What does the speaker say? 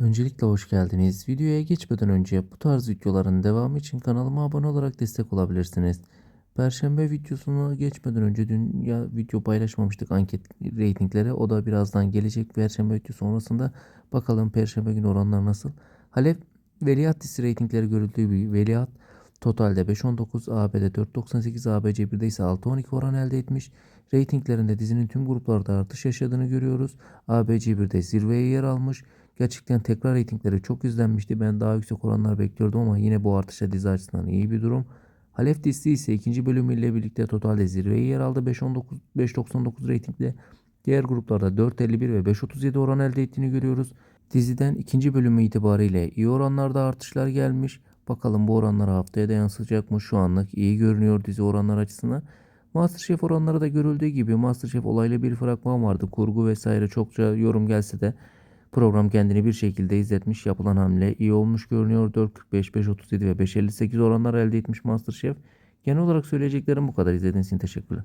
Öncelikle hoş geldiniz. Videoya geçmeden önce bu tarz videoların devamı için kanalıma abone olarak destek olabilirsiniz. Perşembe videosuna geçmeden önce dün ya video paylaşmamıştık anket reytinglere. O da birazdan gelecek Perşembe video sonrasında. Bakalım Perşembe günü oranlar nasıl. Halep Veliaht dizisi reytingleri görüldüğü gibi Veliaht totalde 5.19, AB'de 4.98, ABC 1'de ise 6.12 oran elde etmiş. Reytinglerinde dizinin tüm gruplarda artış yaşadığını görüyoruz. ABC 1'de zirveye yer almış. Gerçekten tekrar reytingleri çok izlenmişti. Ben daha yüksek oranlar bekliyordum ama yine bu artışa dizi açısından iyi bir durum. Halef dizisi ise ikinci bölümüyle birlikte totalde zirveye yer aldı. 5.19 5.99 reytingle. Diğer gruplarda 4.51 ve 5.37 oran elde ettiğini görüyoruz. Diziden ikinci bölümü itibariyle iyi oranlarda artışlar gelmiş. Bakalım bu oranlar haftaya da yansıyacak mı? Şu anlık iyi görünüyor dizi oranlar açısından. Masterchef oranları da görüldüğü gibi Masterchef olaylı bir fragman vardı. Kurgu vesaire çokça yorum gelse de program kendini bir şekilde izletmiş. Yapılan hamle iyi olmuş görünüyor. 4.45, 5.37 ve 5.58 oranlar elde etmiş Masterchef. Genel olarak söyleyeceklerim bu kadar. İzlediğiniz için teşekkürler.